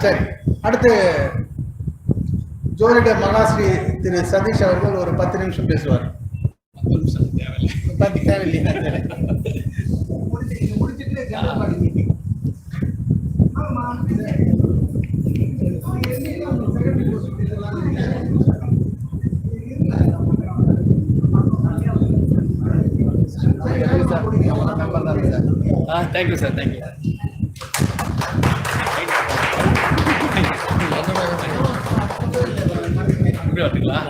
சரி அடுத்து ஜோதிட மகாஸ்ரீ திரு சதீஷ் அவர்கள் ஒரு பத்து நிமிஷம் பேசுவார். பத்து தேவையில்லையா? தேங்க்யூ சார் தேங்க்யூ இப்படி வரட்டுங்களா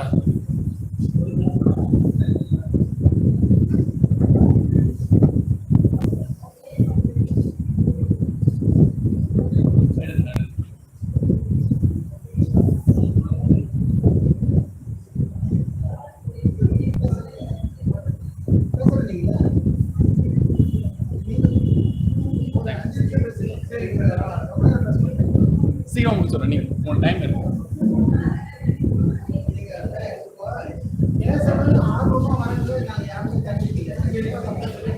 சீக்கிரம் முடிச்சிடறேன் நீங்கள் உங்கள் டைம் இருக்கு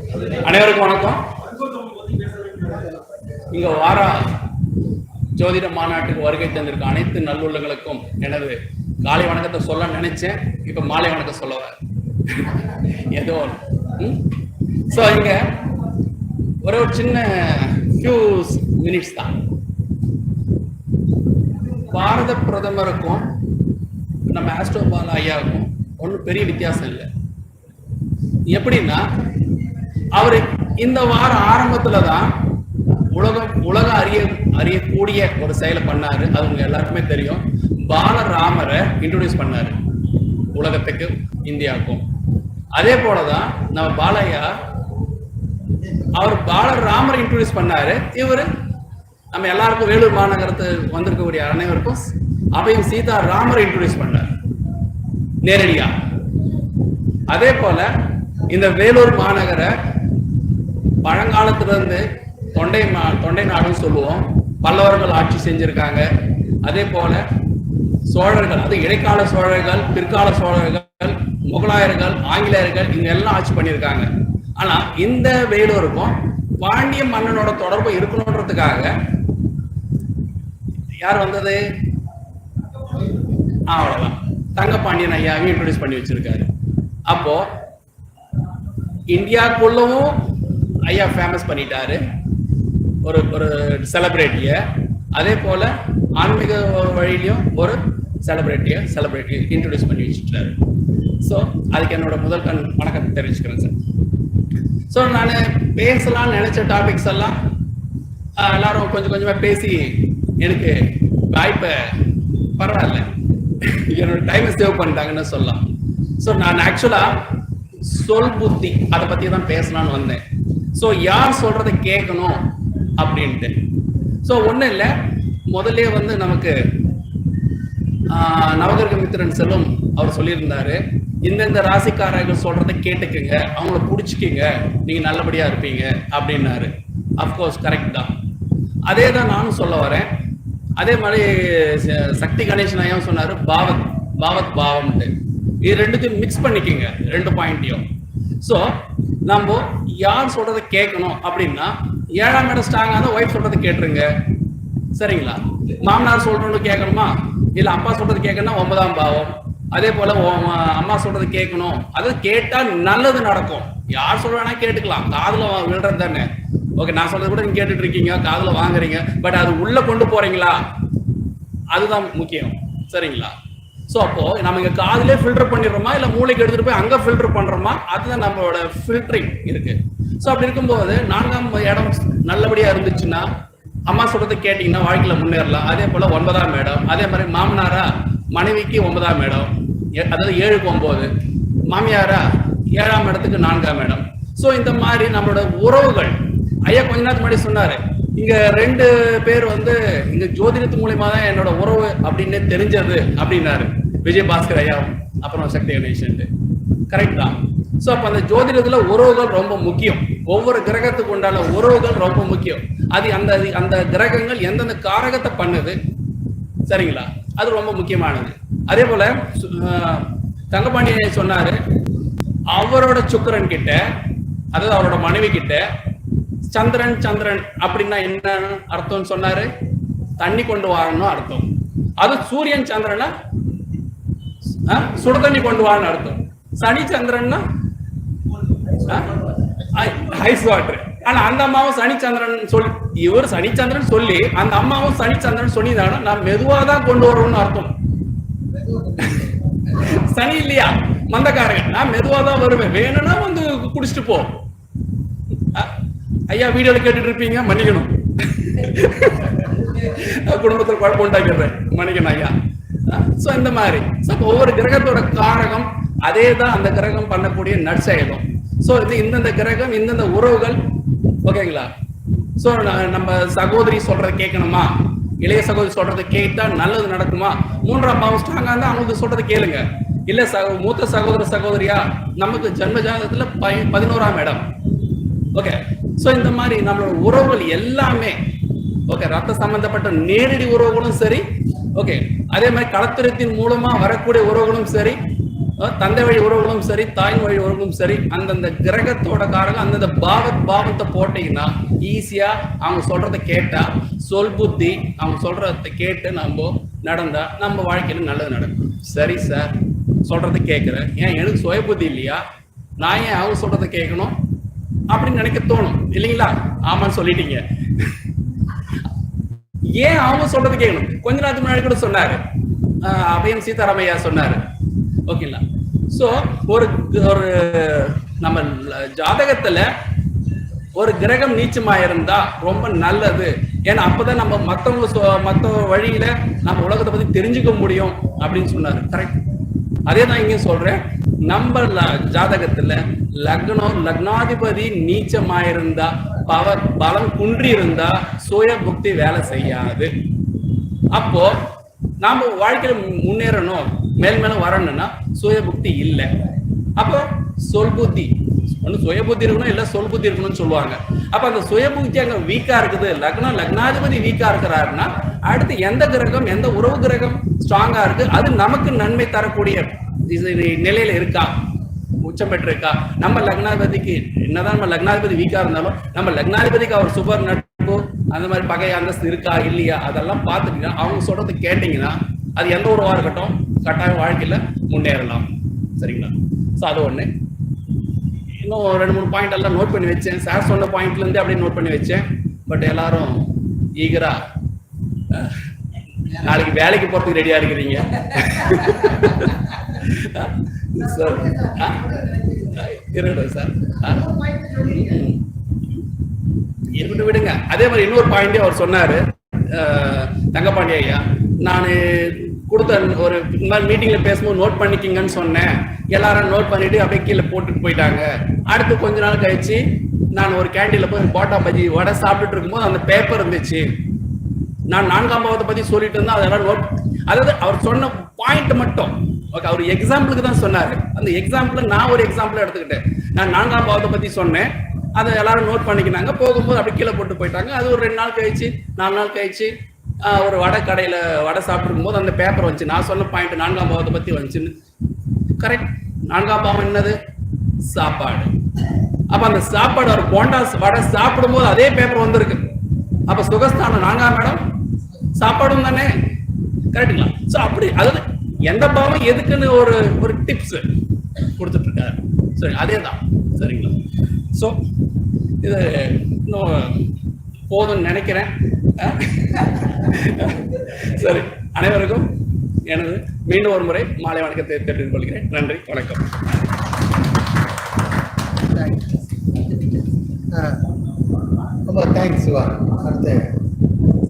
அனைவருக்கும் வணக்கம். இங்க வார ஜோதிட மாநாட்டுக்கு வருகை தந்திருக்க அனைத்து நல்லுள்ளங்களுக்கும் எனது காலை வணக்கத்தை சொல்ல நினைச்சேன். இப்ப மாலை வணக்கம் சொல்ல ஏதோ ஸோ இங்க ஒரே ஒரு சின்ன ஃபியூ மினிட்ஸ் தான். பாரத பிரதமருக்கும் நம்ம ஆஸ்ட்ரோபால் ஐயாவுக்கும் ஒன்றும் பெரிய வித்தியாசம் இல்லை. எப்படின்னா அவர் இந்த வாரம் ஆரம்பத்துல தான் உலகம் உலக அறிய அறியக்கூடிய ஒரு செயலை பண்ணாரு. அது உங்க எல்லாருக்குமே தெரியும். பாலராமரை இன்ட்ரோடியூஸ் பண்ணாரு. உலகத்துக்கு இந்தியாவுக்கும். அதே போலதான் நம்ம பாலையா அவர் பாலராமரை இன்ட்ரோடியூஸ் பண்ணாரு. இவரு நம்ம எல்லாருக்கும் வேலூர் மாநகரத்து வந்திருக்கக்கூடிய அனைவருக்கும் அவையும் சீதா ராமரை இன்ட்ரோடியூஸ் பண்ணார். நேரடியா. அதே போல இந்த வேலூர் மாநகர பழங்காலத்துல இருந்து தொண்டை மா தொண்டை நாடுன்னு சொல்லுவோம். பல்லவர்கள் ஆட்சி செஞ்சிருக்காங்க. அதே போல சோழர்கள் அது இடைக்கால சோழர்கள் பிற்கால சோழர்கள் முகலாயர்கள் ஆங்கிலேயர்கள் இங்க எல்லாம் ஆட்சி பண்ணியிருக்காங்க. ஆனா இந்த வேலூருக்கும் பாண்டிய மன்னனோட தொடர்பு இருக்கணுன்றதுக்காக யார் வந்தது? ஆ, அவ்வளவுதான். தங்கப்பாண்டியன் ஐயாவையும் இன்ட்ரடியூஸ் பண்ணி வச்சிருக்காரு. அப்போ இந்தியாக்குள்ளவும் ஐயா ஃபேமஸ் பண்ணிட்டாரு. ஒரு ஒரு செலிபிரிட்டிய அதே போல ஆன்மீக வழியிலையும் ஒரு செலிபிரிட்டிய செலிபிரிட்டி இன்ட்ரடியூஸ் பண்ணி வச்சுட்டாரு ஸோ அதுக்கு என்னோட முதல் கண் வணக்கம் தெரிவிச்சுக்கிறேன் சார் ஸோ நான் பேசலாம்னு நினைச்ச டாபிக்ஸ் எல்லாம் எல்லாரும் கொஞ்சம் கொஞ்சமா பேசி எனக்கு வாய்ப்பை பரவாயில்ல. என்னோட டைமை சேவ் பண்ணிட்டாங்கன்னு சொல்லலாம். ஸோ நான் ஆக்சுவலா சொல் புத்தி அதை பத்தி தான் பேசலாம்னு வந்தேன். ஸோ யார் சொல்றதை கேட்கணும் அப்படின்ட்டு. ஸோ ஒன்றும் இல்லை. முதல்ல வந்து நமக்கு நவகர்க மித்திரன் செல்வம் அவர் சொல்லியிருந்தாரு. இந்தந்த ராசிக்காரர்கள் சொல்றதை கேட்டுக்குங்க. அவங்கள பிடிச்சிக்கிங்க. நீங்க நல்லபடியா இருப்பீங்க அப்படின்னாரு. அஃப்கோர்ஸ் கரெக்ட் தான். அதே தான் நானும் சொல்ல வரேன். அதே மாதிரி ச- சக்தி கணேசன் ஐயாவும் சொன்னாரு பாவத் பாவத் பாவம்ட்டு. இது ரெண்டுத்தையும் மிக்ஸ் பண்ணிக்கோங்க. ரெண்டு பாயிண்ட்டையும் ஸோ நம்ம யார் சொல்றதை கேட்கணும் அப்படின்னா ஏழாம் இடம் ஸ்ட்ராங்காக இருந்தால் ஒய்ஃப் சொல்றதை கேட்டுருங்க. சரிங்களா? மாமனார் சொல்றது கேட்கணுமா? இல்ல அப்பா சொல்றது கேட்கணும்னா ஒன்பதாம் பாவம். அதே போல அம்மா சொல்றது கேட்கணும். அது கேட்டா நல்லது நடக்கும். யார் சொல்றானா கேட்டுக்கலாம். காதுல விழுறது தானே. ஓகே நான் சொல்றது கூட நீங்க கேட்டுட்டு இருக்கீங்க. காதுல வாங்குறீங்க. பட் அது உள்ள கொண்டு போறீங்களா? அதுதான் முக்கியம். சரிங்களா? ஸோ அப்போ நம்ம இங்கே காதிலே ஃபில்டர் பண்ணிடுறோமா? இல்லை மூளைக்கு எடுத்துகிட்டு போய் அங்கே ஃபில்டர் பண்ணுறோமா அதுதான் நம்மளோட ஃபில்டரிங் இருக்கு. ஸோ அப்படி இருக்கும்போது நான்காம் இடம் நல்லபடியாக இருந்துச்சுன்னா அம்மா சொல்றது கேட்டிங்கன்னா வாழ்க்கையில் முன்னேறலாம். அதே போல் ஒன்பதாம் இடம். அதே மாதிரி மாமனாரா மனைவிக்கு ஒன்பதாம் இடம். அதாவது ஏழுக்கு ஒம்பது மாமியாரா ஏழாம் இடத்துக்கு நான்காம் இடம். ஸோ இந்த மாதிரி நம்மளோட உறவுகள். ஐயா கொஞ்ச நேரத்துக்கு முன்னாடி சொன்னாரு இங்க ரெண்டு பேர் வந்து இங்க ஜோதிடத்து மூலியமா தான் என்னோட உறவு அப்படின்னு தெரிஞ்சது அப்படின்னாரு. விஜயபாஸ்கர் ஐயா அப்புறம் சக்தி கணேசன் கரெக்ட் தான். ஸோ அப்போ அந்த ஜோதிடத்தில் உறவுகள் ரொம்ப முக்கியம். ஒவ்வொரு கிரகத்துக்கு உண்டான உறவுகள் ரொம்ப முக்கியம். அது அந்த அந்த கிரகங்கள் எந்தெந்த காரகத்தை பண்ணுது சரிங்களா? அது ரொம்ப முக்கியமானது. அதே போல சு- சொன்னார் அவரோட சுக்கிரன் கிட்ட அதாவது அவரோட மனைவி கிட்ட சந்திரன் சந்திரன் அப்படின்னா என்ன அர்த்தம்னு சொன்னாரு? தண்ணி கொண்டு வரணும் அர்த்தம். அது சூரியன் சந்திரனா சுட தண்ணி கொண்டு வான்னு அர்த்தம். சனி சந்திரன்னா ஐஸ் வாட்டர். ஆனா அந்த அம்மாவும் சனிச்சந்திரன் சொல்லி இவர் சனிச்சந்திரன் சொல்லி அந்த அம்மாவும் சனிச்சந்திரன் சொல்லிதானா? நான் மெதுவா தான் கொண்டு வரணும்னு அர்த்தம். சனி இல்லையா? மந்தக்காரங்க. நான் மெதுவா தான் வருவேன். வேணும்னா வந்து குடிச்சிட்டு போ. ஐயா வீடியோல கேட்டுட்டு இருப்பீங்க? மன்னிக்கணும். குடும்பத்தில் குழப்பம் உண்டாக்கிடுறேன். மன்னிக்கணும் ஐயா. ஸோ இந்த மாதிரி. ஸோ ஒவ்வொரு கிரகத்தோட காரகம் அதே தான் அந்த கிரகம் பண்ணக்கூடிய நற்செயலும் ஸோ இது இந்தந்த கிரகம் இந்தந்த உறவுகள். ஓகேங்களா? ஸோ நம்ம சகோதரி சொல்றதை கேட்கணுமா? இளைய சகோதரி சொல்றதை கேட்டா நல்லது நடக்குமா? மூன்றாம் பாவம் ஸ்ட்ராங்கா இருந்தா அவங்களுக்கு சொல்றதை கேளுங்க. இல்ல சக மூத்த சகோதர சகோதரியா நமக்கு ஜென்ம ஜாதகத்துல பதினோராம் இடம். ஓகே. சோ இந்த மாதிரி நம்மளோட உறவுகள் எல்லாமே ஓகே ரத்த சம்பந்தப்பட்ட நேரடி உறவுகளும் சரி ஓகே அதே மாதிரி களத்திரத்தின் மூலமா வரக்கூடிய உறவுகளும் சரி தந்தை வழி உறவுகளும் சரி தாய் வழி உறவுகளும் சரி அந்தந்த கிரகத்தோட காரகம் அந்தந்த பாவத் பாவத்தை போட்டீங்கன்னா ஈஸியா அவங்க சொல்றத கேட்டா சொல் புத்தி அவங்க சொல்றத கேட்டு நம்ம நடந்தா நம்ம வாழ்க்கையில நல்லது நடக்கும். சரி சார் சொல்றத கேட்கிறேன் ஏன் எனக்கு சுய புத்தி இல்லையா? நான் ஏன் அவங்க சொல்றத கேட்கணும்? அப்படின்னு நினைக்க தோணும். இல்லைங்களா? ஆமான்னு சொல்லிட்டீங்க. ஏன் அவங்க சொல்றது கேட்கணும் கொஞ்ச நேரத்துக்கு முன்னாடி கூட சொன்னாரு. அபயம் சீதாராமையா சொன்னாரு. ஓகேங்களா? சோ ஒரு ஒரு நம்ம ஜாதகத்துல ஒரு கிரகம் நீச்சமா இருந்தா ரொம்ப நல்லது. ஏன்னா அப்பதான் நம்ம மத்தவங்க சொ- மத்த வழியில நம்ம உலகத்தை பத்தி தெரிஞ்சுக்க முடியும் அப்படின்னு சொன்னாரு. கரெக்ட் அதே தான் இங்கே சொல்றேன். நம்ம ஜாதகத்துல லக்னம் லக்னாதிபதி நீச்சமாயிருந்தா பவர் பலம் குன்றி இருந்தா சுய புக்தி வேலை செய்யாது. அப்போ நாம வாழ்க்கையில முன்னேறணும் மேல் மேல வரணும்னா சுய புக்தி இல்லை. அப்போ சொல் புத்தி ஒண்ணு சுய புத்தி இருக்கணும் இல்லை சொல் புத்தி இருக்கணும்னு சொல்லுவாங்க. அப்ப அந்த சுய புத்தி அங்க வீக்கா இருக்குது. லக்னம் லக்னாதிபதி வீக்கா இருக்கிறாருன்னா அடுத்து எந்த கிரகம் எந்த உறவு கிரகம் ஸ்ட்ராங்கா இருக்கு அது நமக்கு நன்மை தரக்கூடிய நிலையில இருக்கா? உச்சம் பெற்றிருக்கா? நம்ம லக்னாதிபதிக்கு என்னதான் நம்ம லக்னாதிபதி வீக்கா இருந்தாலும் நம்ம லக்னாதிபதிக்கு அவர் சுபர் நட்பு அந்த மாதிரி பகை அந்தஸ்து இருக்கா இல்லையா? அதெல்லாம் பார்த்துட்டீங்கன்னா அவங்க சொல்றது கேட்டீங்கன்னா அது எந்த உறவா இருக்கட்டும் கட்டாய வாழ்க்கையில முன்னேறலாம். சரிங்களா? ஸோ அது ஒண்ணு. இன்னும் ரெண்டு மூணு பாயிண்ட் எல்லாம் நோட் பண்ணி வச்சேன். சார் சொன்ன பாயிண்ட்ல இருந்து அப்படியே நோட் பண்ணி வச்சேன். பட் எல்லாரும் ஈகரா நாளைக்கு வேலைக்கு போறதுக்கு ரெடியா இருக்கிறீங்க. சார் இருக்கட்டும் சார் இருக்கட்டும் விடுங்க. அதே மாதிரி இன்னொரு பாயிண்டே அவர் சொன்னாரு. தங்கப்பாண்டி ஐயா நான் கொடுத்த ஒரு இந்த மாதிரி மீட்டிங்ல பேசும்போது நோட் பண்ணிக்கிங்கன்னு சொன்னேன். எல்லாரும் நோட் பண்ணிட்டு அப்படியே கீழே போட்டுட்டு போயிட்டாங்க. அடுத்து கொஞ்ச நாள் கழிச்சு நான் ஒரு கேண்டீன்ல போய் போட்டா பஜ்ஜி வடை சாப்பிட்டுட்டு இருக்கும்போது அந்த பேப்பர் இருந்துச்சு. நான் நான்காம் பாவத்தை பத்தி சொல்லிட்டு இருந்தா அதெல்லாம் நோட் அதாவது அவர் சொன்ன பாயிண்ட் மட்டும். ஓகே அவர் எக்ஸாம்பிளுக்கு தான் சொன்னாரு. அந்த எக்ஸாம்பிள் நான் ஒரு எக்ஸாம்பிள் எடுத்துக்கிட்டேன். நான் நான்காம் பாவத்தை பத்தி சொன்னேன். அதை எல்லாரும் நோட் பண்ணிக்கினாங்க. போகும்போது அப்படி கீழே போட்டு போயிட்டாங்க. அது ஒரு ரெண்டு நாள் கழிச்சு நாலு நாள் கழிச்சு ஒரு வடை கடையில் வடை சாப்பிட்டு போது அந்த பேப்பர் வந்துச்சு. நான் சொன்ன பாயிண்ட் நான்காம் பாவத்தை பத்தி வந்துச்சுன்னு. கரெக்ட் நான்காம் பாவம் என்னது? சாப்பாடு. அப்ப அந்த சாப்பாடு ஒரு போண்டா வடை சாப்பிடும்போது அதே பேப்பர் வந்திருக்கு. அப்ப சுகஸ்தானம் நான்காம் இடம் சாப்பாடும் தானே? கரெக்டுங்களா சோ அப்படி அதாவது எந்த பாவம் எதுக்குன்னு ஒரு ஒரு டிப்ஸ் கொடுத்துட்டு இருக்காரு சரி அதே தான் சரிங்களா? சோ இது இன்னும் போதும்னு நினைக்கிறேன். சரி அனைவருக்கும் எனது மீண்டும் ஒரு முறை மாலை வணக்கத்தை தெரிந்து கொள்கிறேன். நன்றி வணக்கம். தேங்க்ஸ் ரொம்ப தேங்க்ஸ் சிவா. அடுத்து